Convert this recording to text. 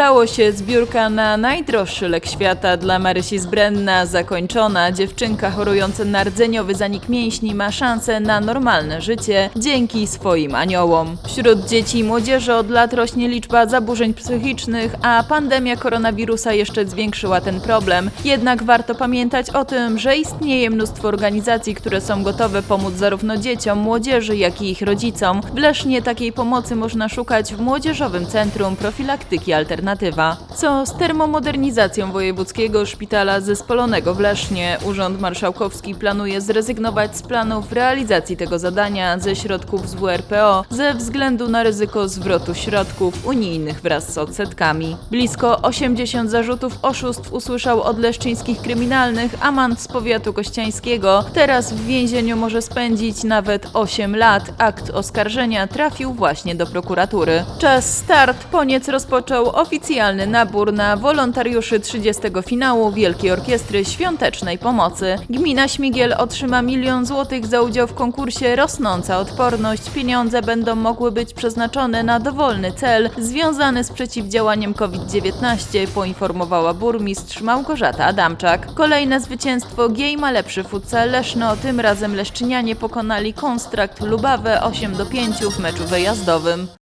Udało się, zbiórka na najdroższy lek świata dla Marysi z Brenna zakończona. Dziewczynka chorująca na rdzeniowy zanik mięśni ma szansę na normalne życie dzięki swoim aniołom. Wśród dzieci i młodzieży od lat rośnie liczba zaburzeń psychicznych, a pandemia koronawirusa jeszcze zwiększyła ten problem. Jednak warto pamiętać o tym, że istnieje mnóstwo organizacji, które są gotowe pomóc zarówno dzieciom, młodzieży, jak i ich rodzicom. W Lesznie takiej pomocy można szukać w Młodzieżowym Centrum Profilaktyki Alternatywa. Co z termomodernizacją Wojewódzkiego Szpitala Zespolonego w Lesznie? Urząd Marszałkowski planuje zrezygnować z planów realizacji tego zadania ze środków z WRPO ze względu na ryzyko zwrotu środków unijnych wraz z odsetkami. Blisko 80 zarzutów oszustw usłyszał od leszczyńskich kryminalnych amant z powiatu kościańskiego. Teraz w więzieniu może spędzić nawet 8 lat. Akt oskarżenia trafił właśnie do prokuratury. Czas start. Poniec rozpoczął oficjalny nabór na wolontariuszy 30 finału Wielkiej Orkiestry Świątecznej Pomocy. Gmina Śmigiel otrzyma milion złotych za udział w konkursie Rosnąca Odporność. Pieniądze będą mogły być przeznaczone na dowolny cel związany z przeciwdziałaniem COVID-19, poinformowała burmistrz Małgorzata Adamczak. Kolejne zwycięstwo Giej ma lepszy futsal Leszno. Tym razem leszczynianie pokonali Konstrakt Lubawę 8 do 5 w meczu wyjazdowym.